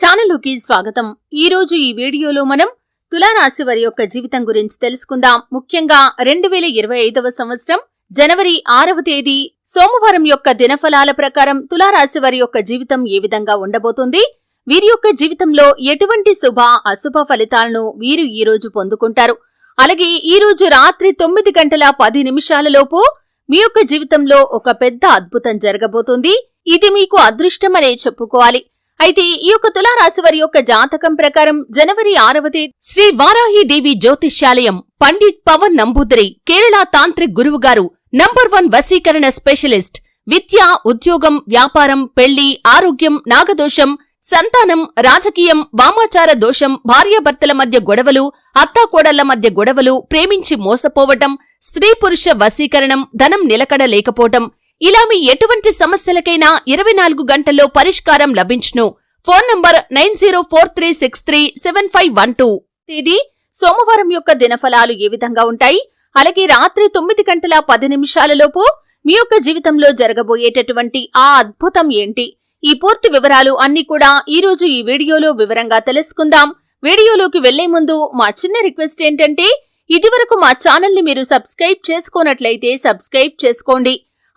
ఛానలుకి స్వాగతం. ఈ రోజు ఈ వీడియోలో మనం తులారాశి వారి యొక్క జీవితం గురించి తెలుసుకుందాం. ముఖ్యంగా రెండు వేల ఇరవై ఐదవ సంవత్సరం జనవరి ఆరవ తేదీ సోమవారం యొక్క దినఫలాల ప్రకారం తులారాశి వారి యొక్క జీవితం ఏ విధంగా ఉండబోతుంది? వీరి యొక్క జీవితంలో ఎటువంటి శుభ అశుభ ఫలితాలను వీరు ఈ రోజు పొందుకుంటారు? అలాగే ఈ రోజు రాత్రి తొమ్మిది గంటల పది నిమిషాలలోపు మీ యొక్క జీవితంలో ఒక పెద్ద అద్భుతం జరగబోతుంది. ఇది మీకు అదృష్టమనే చెప్పుకోవాలి. అయితే ఈ యొక్క తులారాశి వారి యొక్క జాతకం ప్రకారం జనవరి ఆరవ తేదీ శ్రీ వారాహి దేవి జ్యోతిష్యాలయం పండిత్ పవన్ నంబూదరి కేరళ తాంత్రిక్ గురువు గారు నంబర్ వన్ వశీకరణ స్పెషలిస్ట్ విద్య ఉద్యోగం వ్యాపారం పెళ్ళి ఆరోగ్యం నాగదోషం సంతానం రాజకీయం వామాచార దోషం భార్యాభర్తల మధ్య గొడవలు అత్తాకోడళ్ళ మధ్య గొడవలు ప్రేమించి మోసపోవటం స్త్రీ పురుష వశీకరణం ధనం నిలకడ లేకపోవటం ఇలా మీ ఎటువంటి సమస్యలకైనా ఇరవై నాలుగు గంటల్లో పరిష్కారం లభించును. Phone number nine zero four three six three seven five one two. తేదీ సోమవారం యొక్క దినఫలాలు ఏ విధంగా ఉంటాయి? అలాగే రాత్రి తొమ్మిది గంటల పది నిమిషాలలోపు మీ యొక్క జీవితంలో జరగబోయేటటువంటి ఆ అద్భుతం ఏంటి? ఈ పూర్తి వివరాలు అన్ని కూడా ఈ రోజు ఈ వీడియోలో వివరంగా తెలుసుకుందాం. వీడియోలోకి వెళ్ళే ముందు మా చిన్న రిక్వెస్ట్ ఏంటంటే ఇదివరకు మా ఛానల్ని మీరు సబ్స్క్రైబ్ చేసుకోనట్లయితే సబ్స్క్రైబ్ చేసుకోండి.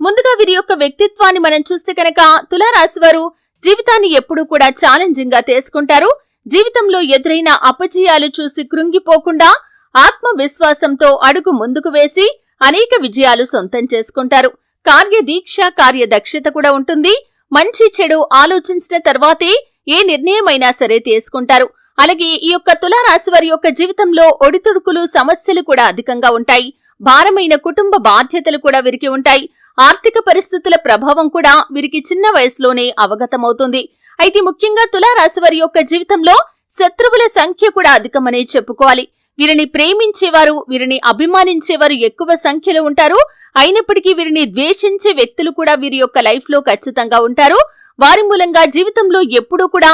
ముందుగా వీరి యొక్క వ్యక్తిత్వాన్ని మనం చూస్తే కనుక తులారాశి వారు జీవితాన్ని ఎప్పుడూ కూడా ఛాలెంజింగ్గా తీసుకుంటారు. జీవితంలో ఎదురైన అపజయాలు చూసి కృంగిపోకుండా ఆత్మవిశ్వాసంతో అడుగు ముందుకు వేసి అనేక విజయాలు సొంతం చేసుకుంటారు. కార్యదీక్ష కార్యదక్షత కూడా ఉంటుంది. మంచి చెడు ఆలోచించిన తర్వాతే ఏ నిర్ణయమైనా సరే తీసుకుంటారు. అలాగే ఈ యొక్క తులారాశి వారి యొక్క జీవితంలో ఒడిదుడుకులు సమస్యలు కూడా అధికంగా ఉంటాయి. భారమైన కుటుంబ బాధ్యతలు కూడా వీరికి ఉంటాయి. ఆర్థిక పరిస్థితుల ప్రభావం కూడా వీరికి చిన్న వయసులోనే అవగతమవుతుంది. అయితే ముఖ్యంగా తులారాశి వారి యొక్క జీవితంలో శత్రువుల సంఖ్య కూడా అధికమనే చెప్పుకోవాలి. వీరిని ప్రేమించేవారు వీరిని అభిమానించేవారు ఎక్కువ సంఖ్యలో ఉంటారు. అయినప్పటికీ వీరిని ద్వేషించే వ్యక్తులు కూడా వీరి యొక్క లైఫ్లో ఖచ్చితంగా ఉంటారు. వారి మూలంగా జీవితంలో ఎప్పుడూ కూడా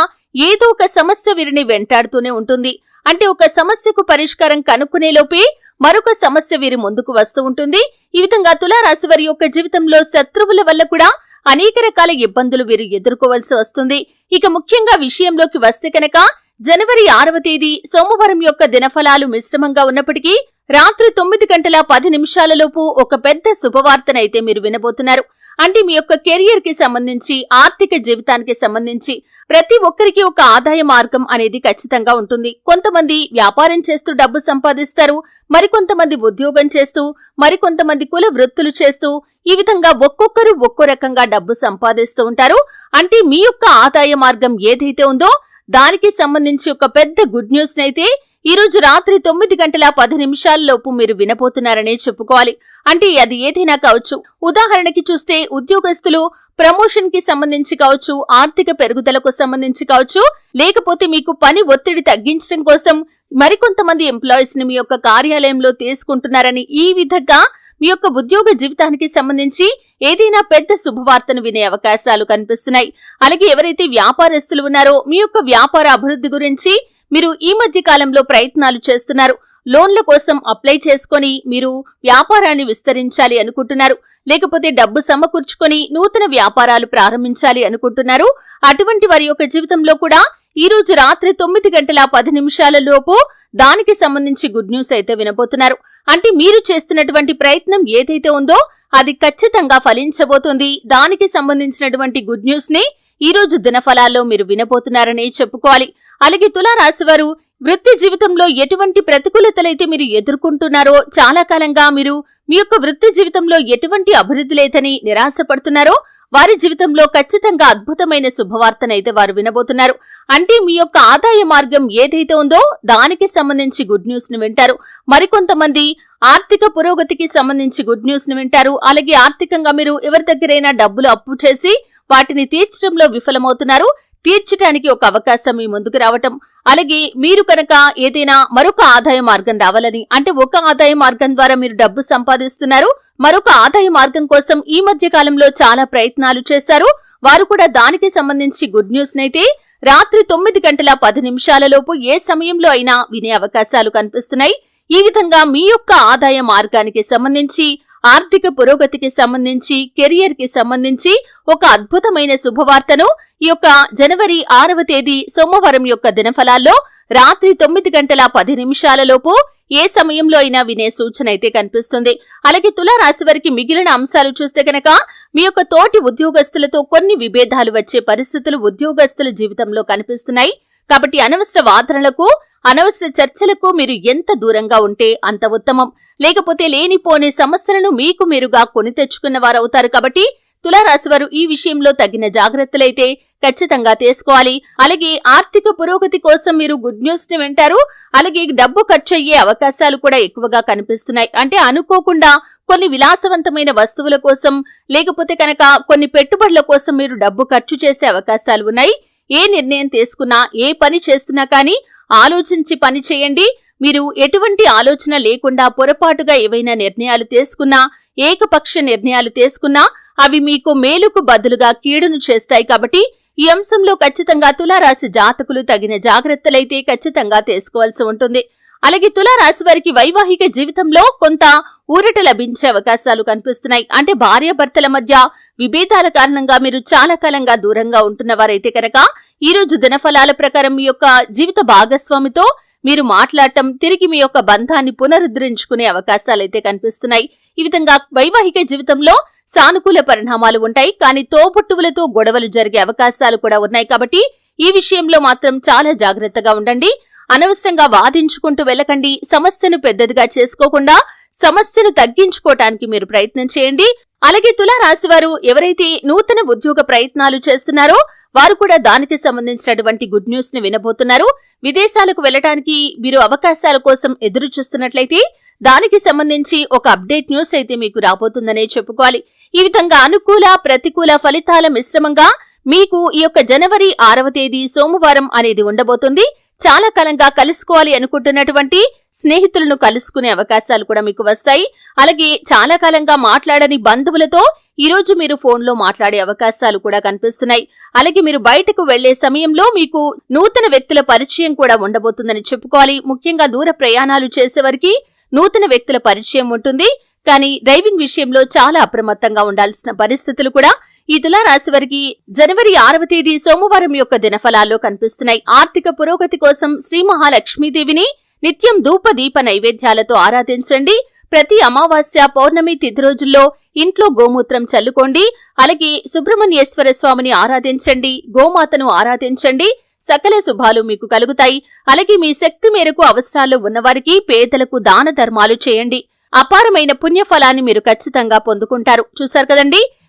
ఏదో ఒక సమస్య వీరిని వెంటాడుతూనే ఉంటుంది. అంటే ఒక సమస్యకు పరిష్కారం కనుక్కునేలోపే మరొక సమస్య వీరి ముందుకు వస్తూ ఉంటుంది. ఈ విధంగా తులారాశి వారి యొక్క జీవితంలో శత్రువుల వల్ల కూడా అనేక రకాల ఇబ్బందులు వీరు ఎదుర్కోవాల్సి వస్తుంది. ఇక ముఖ్యంగా విషయంలోకి వస్తే కనుక జనవరి ఆరవ తేదీ సోమవారం యొక్క దినఫలాలు మిశ్రమంగా ఉన్నప్పటికీ రాత్రి తొమ్మిది గంటల పది నిమిషాలలోపు ఒక పెద్ద శుభవార్తనైతే మీరు వినబోతున్నారు. అంటే మీ యొక్క కెరియర్కి సంబంధించి ఆర్థిక జీవితానికి సంబంధించి ప్రతి ఒక్కరికి ఒక ఆదాయ మార్గం అనేది ఖచ్చితంగా ఉంటుంది. కొంతమంది వ్యాపారం చేస్తూ డబ్బు సంపాదిస్తారు మరికొంతమంది ఉద్యోగం చేస్తూ మరికొంతమంది కుల వృత్తులు చేస్తూ ఈ విధంగా ఒక్కొక్కరు ఒక్కో రకంగా డబ్బు సంపాదిస్తూ ఉంటారు. అంటే మీ యొక్క ఆదాయ మార్గం ఏదైతే ఉందో దానికి సంబంధించి ఒక పెద్ద గుడ్ న్యూస్ అయితే ఈరోజు రాత్రి తొమ్మిది గంటల పది నిమిషాల్లోపు మీరు వినపోతున్నారనే చెప్పుకోవాలి. అంటే అది ఏదైనా కావచ్చు. ఉదాహరణకి చూస్తే ఉద్యోగస్తులు ప్రమోషన్కి సంబంధించి కావచ్చు ఆర్థిక పెరుగుదలకు సంబంధించి కావచ్చు లేకపోతే మీకు పని ఒత్తిడి తగ్గించడం కోసం మరికొంతమంది ఎంప్లాయీస్ని మీ యొక్క కార్యాలయంలో తీసుకుంటున్నారని ఈ విధంగా మీ యొక్క ఉద్యోగ జీవితానికి సంబంధించి ఏదైనా పెద్ద శుభవార్తను వినే అవకాశాలు కనిపిస్తున్నాయి. అలాగే ఎవరైతే వ్యాపారస్తులు ఉన్నారో మీ యొక్క వ్యాపార అభివృద్ధి గురించి మీరు ఈ మధ్య కాలంలో ప్రయత్నాలు చేస్తున్నారు. లోన్ల కోసం అప్లై చేసుకొని మీరు వ్యాపారాన్ని విస్తరించాలి అనుకుంటున్నారు. లేకపోతే డబ్బు సమకూర్చుకొని నూతన వ్యాపారాలు ప్రారంభించాలి అనుకుంటున్నారు. అటువంటి వారి యొక్క జీవితంలో కూడా ఈ రోజు రాత్రి తొమ్మిది గంటల పది నిమిషాల లోపు దానికి సంబంధించి గుడ్ న్యూస్ అయితే వినబోతున్నారు. అంటే మీరు చేస్తున్నటువంటి ప్రయత్నం ఏదైతే ఉందో అది ఖచ్చితంగా ఫలించబోతుంది. దానికి సంబంధించినటువంటి గుడ్ న్యూస్ని ఈ రోజు దినఫలాల్లో మీరు వినబోతున్నారని చెప్పుకోవాలి. అలాగే తులారాశి వారు వృత్తి జీవితంలో ఎటువంటి ప్రతికూలతలైతే మీరు ఎదుర్కొంటున్నారో చాలా కాలంగా మీరు మీ యొక్క వృత్తి జీవితంలో ఎటువంటి అభివృద్ధి లేదని నిరాశపడుతున్నారో వారి జీవితంలో ఖచ్చితంగా అద్భుతమైన శుభవార్తనైతే వారు వినబోతున్నారు. అంటే మీ యొక్క ఆదాయ మార్గం ఏదైతే ఉందో దానికి సంబంధించి గుడ్ న్యూస్ను వింటారు. మరికొంతమంది ఆర్థిక పురోగతికి సంబంధించి గుడ్ న్యూస్ను వింటారు. అలాగే ఆర్థికంగా మీరు ఎవరి దగ్గరైనా డబ్బులు అప్పు చేసి వాటిని తీర్చడంలో విఫలమవుతున్నారు. తీర్చటానికి ఒక అవకాశం మీ ముందుకు రావటం. అలాగే మీరు కనుక ఏదైనా మరొక ఆదాయ మార్గం రావాలని అంటే ఒక ఆదాయ మార్గం ద్వారా మీరు డబ్బు సంపాదిస్తున్నారు మరొక ఆదాయ మార్గం కోసం ఈ మధ్య కాలంలో చాలా ప్రయత్నాలు చేశారు. వారు కూడా దానికి సంబంధించి గుడ్ న్యూస్ నైతే రాత్రి తొమ్మిది గంటల పది నిమిషాలలోపు ఏ సమయంలో అయినా వినే అవకాశాలు కనిపిస్తున్నాయి. ఈ విధంగా మీ యొక్క ఆదాయ మార్గానికి సంబంధించి ఆర్థిక పురోగతికి సంబంధించి కెరియర్కి సంబంధించి ఒక అద్భుతమైన శుభవార్తను ఈ యొక్క జనవరి ఆరవ తేదీ సోమవారం యొక్క దినఫలాల్లో రాత్రి తొమ్మిది గంటల పది నిమిషాలలోపు ఏ సమయంలో అయినా వినే సూచన అయితే కనిపిస్తుంది. అలాగే తులారాశి వారికి మిగిలిన అంశాలు చూస్తే కనుక మీ యొక్క తోటి ఉద్యోగస్తులతో కొన్ని విభేదాలు వచ్చే పరిస్థితులు ఉద్యోగస్తుల జీవితంలో కనిపిస్తున్నాయి. కాబట్టి అనవసర వాదనలకు అనవసర చర్చలకు మీరు ఎంత దూరంగా ఉంటే అంత ఉత్తమం. లేకపోతే లేనిపోని సమస్యలను మీకు మీరుగా కొని తెచ్చుకున్న వారవుతారు కాబట్టి తులారాశివారు ఈ విషయంలో తగిన జాగ్రత్తలైతే ఖచ్చితంగా తీసుకోవాలి. అలాగే ఆర్థిక పురోగతి కోసం మీరు గుడ్ న్యూస్ని వింటారు. అలాగే డబ్బు ఖర్చు అయ్యే అవకాశాలు కూడా ఎక్కువగా కనిపిస్తున్నాయి. అంటే అనుకోకుండా కొన్ని విలాసవంతమైన వస్తువుల కోసం లేకపోతే కనుక కొన్ని పెట్టుబడుల కోసం మీరు డబ్బు ఖర్చు చేసే అవకాశాలు ఉన్నాయి. ఏ నిర్ణయం తీసుకున్నా ఏ పని చేస్తున్నా కానీ ఆలోచించి పని చేయండి. మీరు ఎటువంటి ఆలోచన లేకుండా పొరపాటుగా ఏవైనా నిర్ణయాలు తీసుకున్నా ఏకపక్ష నిర్ణయాలు తీసుకున్నా అవి మీకు మేలుకు బదులుగా కీడును చేస్తాయి కాబట్టి ఈ అంశంలో ఖచ్చితంగా తులారాశి జాతకులు తగిన జాగ్రత్తలైతే ఖచ్చితంగా తీసుకోవాల్సి ఉంటుంది. అలాగే తులారాశి వారికి వైవాహిక జీవితంలో కొంత ఊరట లభించే అవకాశాలు కనిపిస్తున్నాయి. అంటే భార్యాభర్తల మధ్య విభేదాల కారణంగా మీరు చాలా కాలంగా దూరంగా ఉంటున్న వారైతే కనుక ఈ రోజు దినఫలాల ప్రకారం మీ యొక్క జీవిత భాగస్వామితో మీరు మాట్లాడటం తిరిగి మీ యొక్క బంధాన్ని పునరుద్ధరించుకునే అవకాశాలైతే కనిపిస్తున్నాయి. ఈ విధంగా వైవాహిక జీవితంలో సానుకూల పరిణామాలు ఉంటాయి. కానీ తోబుట్టువులతో గొడవలు జరిగే అవకాశాలు కూడా ఉన్నాయి. కాబట్టి ఈ విషయంలో మాత్రం చాలా జాగ్రత్తగా ఉండండి. అనవసరంగా వాదించుకుంటూ వెళ్ళకండి. సమస్యను పెద్దదిగా చేసుకోకుండా సమస్యను తగ్గించుకోవటానికి మీరు ప్రయత్నం చేయండి. అలాగే తులా వారు ఎవరైతే నూతన ఉద్యోగ ప్రయత్నాలు చేస్తున్నారో వారు కూడా దానికి సంబంధించినటువంటి గుడ్ న్యూస్ని వినబోతున్నారు. విదేశాలకు వెళ్ళటానికి మీరు అవకాశాల కోసం ఎదురు చూస్తున్నట్లయితే దానికి సంబంధించి ఒక అప్డేట్ న్యూస్ అయితే మీకు రాబోతుందనే చెప్పుకోవాలి. ఈ విధంగా అనుకూల ప్రతికూల ఫలితాల మిశ్రమంగా మీకు ఈ యొక్క జనవరి ఆరవ తేదీ సోమవారం అనేది ఉండబోతుంది. చాలా కాలంగా కలుసుకోవాలి అనుకుంటున్నటువంటి స్నేహితులను కలుసుకునే అవకాశాలు కూడా మీకు వస్తాయి. అలాగే చాలా కాలంగా మాట్లాడని బంధువులతో ఈ రోజు మీరు ఫోన్లో మాట్లాడే అవకాశాలు కూడా కనిపిస్తున్నాయి. అలాగే మీరు బయటకు వెళ్ళే సమయంలో మీకు నూతన వ్యక్తుల పరిచయం కూడా ఉండబోతుందని చెప్పుకోవాలి. ముఖ్యంగా దూర ప్రయాణాలు చేసేవారికి నూతన వ్యక్తుల పరిచయం ఉంటుంది. కానీ డ్రైవింగ్ విషయంలో చాలా అప్రమత్తంగా ఉండాల్సిన పరిస్థితులు కూడా ఈ తులారాశి వారికి జనవరి ఆరవ తేదీ సోమవారం యొక్క దినఫలాల్లో కనిపిస్తున్నాయి. ఆర్థిక పురోగతి కోసం శ్రీ మహాలక్ష్మీదేవిని నిత్యం ధూప దీప నైవేద్యాలతో ఆరాధించండి. ప్రతి అమావాస్య పౌర్ణమి తిథి రోజుల్లో ఇంట్లో గోమూత్రం చల్లుకోండి. అలాగే సుబ్రహ్మణ్యేశ్వర స్వామిని ఆరాధించండి. గోమాతను ఆరాధించండి. సకల శుభాలు మీకు కలుగుతాయి. అలాగే మీ శక్తి మేరకు అవసరాల్లో ఉన్నవారికి పేదలకు దాన ధర్మాలు చేయండి. అపారమైన పుణ్యఫలాన్ని మీరు ఖచ్చితంగా పొందుకుంటారు. చూశారు కదండీ?